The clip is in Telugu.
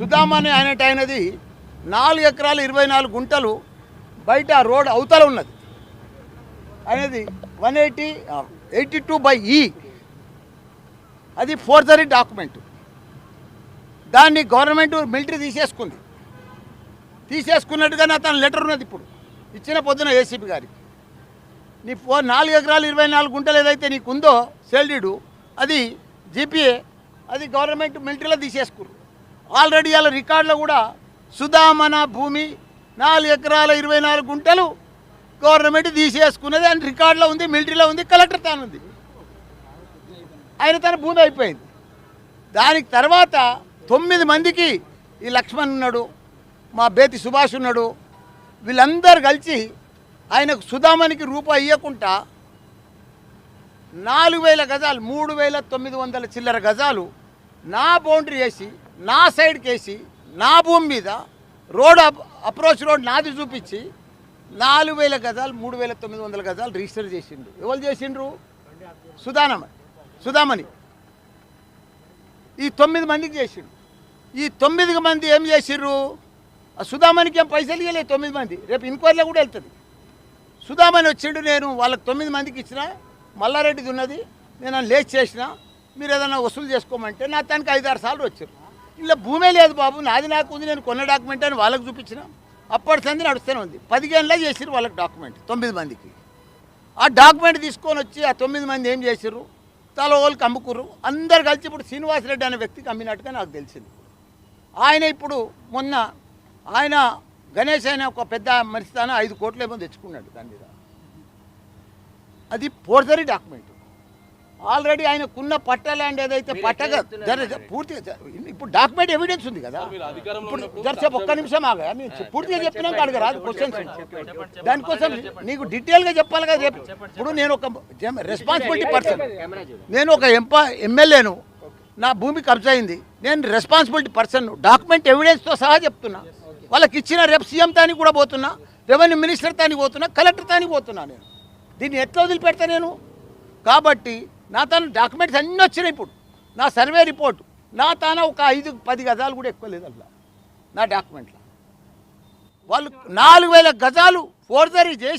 సుధామణి అనేట ఆయనది నాలుగు ఎకరాలు ఇరవై నాలుగు గుంటలు బయట రోడ్ అవతల ఉన్నది. అనేది one eighty eighty two by E. అది ఫోర్జరీ డాక్యుమెంట్. దాన్ని గవర్నమెంట్ మిలిటరీ తీసేసుకుంది. తీసేసుకున్నట్టుగానే అతను లెటర్ ఉన్నది ఇప్పుడు. ఇచ్చిన పొద్దున ఏసీపీ గారికి నీ ఫో నాలుగు ఎకరాలు ఇరవై నాలుగు గుంటలు ఏదైతే నీకు ఉందో అది జీపీఏ అది గవర్నమెంట్ మిలిటరీలో తీసేసుకురు ఆల్రెడీ వాళ్ళ రికార్డులో కూడా సుధామన భూమి నాలుగు ఎకరాల ఇరవై నాలుగు గుంటలు గవర్నమెంట్ తీసేసుకున్నది. ఆయన రికార్డులో ఉంది మిలిటరీలో ఉంది కలెక్టర్ తాను ఉంది. ఆయన తన భూమి అయిపోయింది. దానికి తర్వాత తొమ్మిది మందికి ఈ లక్ష్మణ్ ఉన్నాడు మా బేతి సుభాష్ ఉన్నాడు. వీళ్ళందరూ కలిసి ఆయనకు సుధామనికి రూపాయి ఇవ్వకుండా నాలుగు వేల గజాలు మూడు వేల తొమ్మిది వందల చిల్లర గజాలు నా బౌండరీ వేసి నా సైడ్కి వేసి నా భూమి మీద రోడ్ అప్- అప్రోచ్ రోడ్ నాది చూపించి నాలుగు వేల గజాలు మూడు వేల తొమ్మిది వందల గజాలు రిజిస్టర్ చేసిండు ఎవరు చేసిండ్రు? సుధానమ సుధామణి. ఈ తొమ్మిది మందికి చేసిండు ఈ తొమ్మిది మంది ఏం చేసిర్రు ఆ సుధామణికి ఏం పైసలు ఇవ్వలేదు తొమ్మిది మంది. రేపు ఇంక్వైరీలో కూడా వెళ్తుంది. సుధామణి వచ్చిండు నేను వాళ్ళకి తొమ్మిది మందికి ఇచ్చిన మల్లారెడ్డిది ఉన్నది నేను లేచి చేసిన మీరు ఏదైనా వసూలు చేసుకోమంటే నా తనకి ఐదారు సార్లు వచ్చారు ఇలా భూమే లేదు బాబు నాది నాకు ఉంది నేను కొన్న డాక్యుమెంట్ అని వాళ్ళకి చూపించిన అప్పటి సంది నడుస్తూనే ఉంది. పదిహేనులా చేసిరు వాళ్ళకి డాక్యుమెంట్ తొమ్మిది మందికి. ఆ డాక్యుమెంట్ తీసుకొని వచ్చి ఆ తొమ్మిది మంది ఏం చేసిర్రు? తల వాళ్ళకి అమ్ముకుర్రు అందరు కలిసి ఇప్పుడు శ్రీనివాసరెడ్డి అనే వ్యక్తికి అమ్మినట్టుగా నాకు తెలిసింది. ఆయన ఇప్పుడు మొన్న ఆయన గణేష్ అయిన ఒక పెద్ద మనిషి తాను ఐదు కోట్లు ఏమో తెచ్చుకున్నాడు దాని మీద. అది ఫోర్జరీ డాక్యుమెంట్ ఆల్రెడీ ఆయనకున్న పట్ట ల్యాండ్ ఏదైతే పట్టగా పూర్తిగా ఇప్పుడు డాక్యుమెంట్ ఎవిడెన్స్ ఉంది కదా. ఇప్పుడు జరసేపు ఒక్క నిమిషం ఆగా. నేను పూర్తిగా చెప్పినాక అడగరాదు క్వశ్చన్స్ దానికోసం నీకు డీటెయిల్గా చెప్పాలి కదా ఇప్పుడు నేను ఒక రెస్పాన్సిబిలిటీ పర్సన్ నేను ఒక ఎంపా ఎమ్మెల్యేను. నా భూమి కబ్జా అయింది. నేను రెస్పాన్సిబిలిటీ పర్సన్ డాక్యుమెంట్ ఎవిడెన్స్తో సహా చెప్తున్నా. వాళ్ళకి ఇచ్చిన రేపు సీఎం తానికి కూడా పోతున్నా. రెవెన్యూ మినిస్టర్ తానికి పోతున్నా. కలెక్టర్ తానికి పోతున్నా నేను. దీన్ని ఎట్లా వదిలిపెడతా నేను? కాబట్టి నా తన డాక్యుమెంట్స్ అన్నీ వచ్చినాయి ఇప్పుడు. నా సర్వే రిపోర్ట్. నా తాన ఒక ఐదు పది గజాలు కూడా ఎక్కువ లేదు అట్లా నా డాక్యుమెంట్లో. వాళ్ళు నాలుగు వేల గజాలు ఫోర్జరీ చేసి